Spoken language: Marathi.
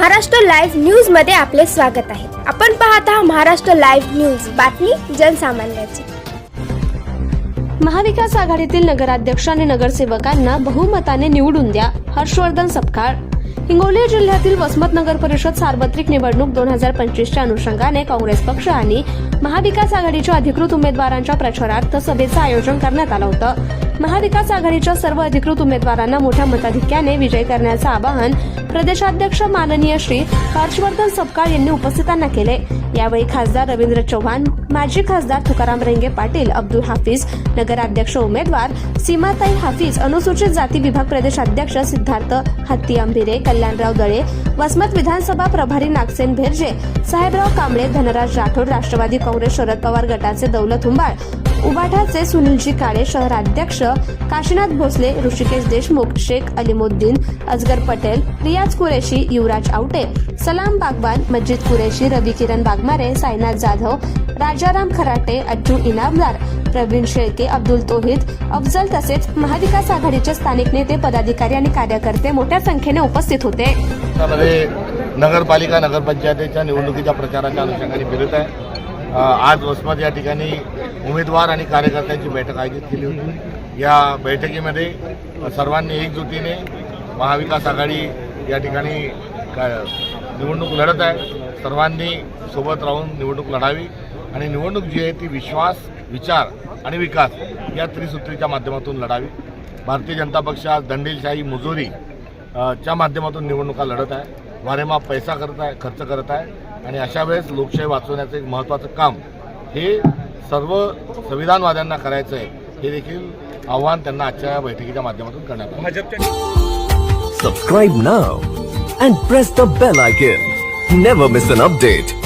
महाराष्ट्र लाईव्ह न्यूजमध्ये आपले स्वागत आहे. आपण पाहत आहात महाराष्ट्र लाईव्ह न्यूज. बातमी जनसामान्याची. महाविकास आघाडीतील नगराध्यक्ष आणि नगरसेवकांना बहुमताने निवडून द्या. हर्षवर्धन सपकाळ. हिंगोली जिल्ह्यातील वसमत नगर परिषद सार्वत्रिक निवडणूक दोन हजार पंचवीसच्या अनुषंगाने काँग्रेस पक्ष आणि महाविकास आघाडीच्या अधिकृत उमेदवारांच्या प्रचारार्थ सभेचं आयोजन करण्यात आलं होतं. महाविकास आघाडीच्या सर्व अधिकृत उमेदवारांना मोठ्या मताधिक्याने विजय करण्याचं आवाहन प्रदेशाध्यक्ष माननीय श्री हर्षवर्धन सपकाळ यांनी उपस्थितांना केले. यावेळी खासदार रवींद्र चव्हाण माजी खासदार तुकाराम रेंगे पाटील अब्दुल हाफिज नगराध्यक्ष उमेदवार सीमाताई हाफिज अनुसूचित जाती विभाग प्रदेशाध्यक्ष सिद्धार्थ हत्ती आंबिरे कल्याणराव दळे वसमत विधानसभा प्रभारी नागसेन भेरजे साहेबराव कांबळे धनराज राठोड राष्ट्रवादी काँग्रेस शरद पवार गटाचे दौलत हुंबाळ उबाठाचे सुनीलजी काळे शहराध्यक्ष काशीनाथ भोसले ऋषिकेश देशमुख शेख अलिमुद्दीन अजगर पटेल रियाज कुरेशी युवराज आवटे सलाम बागवान मजिद कुरेशी रवी किरण बागमारे साईनाथ जाधव राजाराम खराटे अज्जू इनामदार प्रवीण शेळके अब्दुल तोहिद अफजल तसेच महाविकास आघाडीचे स्थानिक नेते पदाधिकारी आणि कार्यकर्ते मोठ्या संख्येने उपस्थित होते. नगरपालिका नगरपंचायतीच्या निवडणुकीच्या प्रचाराच्या अनुषंगाने फिरत आहे. आज वसमत या ठिकाणी उमेदवार आणि कार्यकर्त्यांची बैठक आयोजित केली होती. या बैठकीमध्ये सर्वांनी एकजुटीने महाविकास आघाडी या ठिकाणी निवडणूक लढत आहे. सर्वांनी सोबत राहून निवडणूक लढावी आणि निवडणूक जी आहे ती विश्वास विचार आणि विकास या त्रिसूत्रीच्या माध्यमातून लढावी. भारतीय जनता पक्ष आज दंडेलशाही मुजोरी च्या माध्यमातून निवडणुका लढत आहे. वारेमाप पैसा करत आहे खर्च करत आहे आणि अशा वेळेस लोकशाही वाचवण्याचं एक महत्त्वाचं काम हे सर्व संविधानवाद्यांना करायचं आहे हे देखील आव्हान त्यांना आजच्या या बैठकीच्या माध्यमातून करण्यात आलं Subscribe now and press the bell icon. Never miss an update.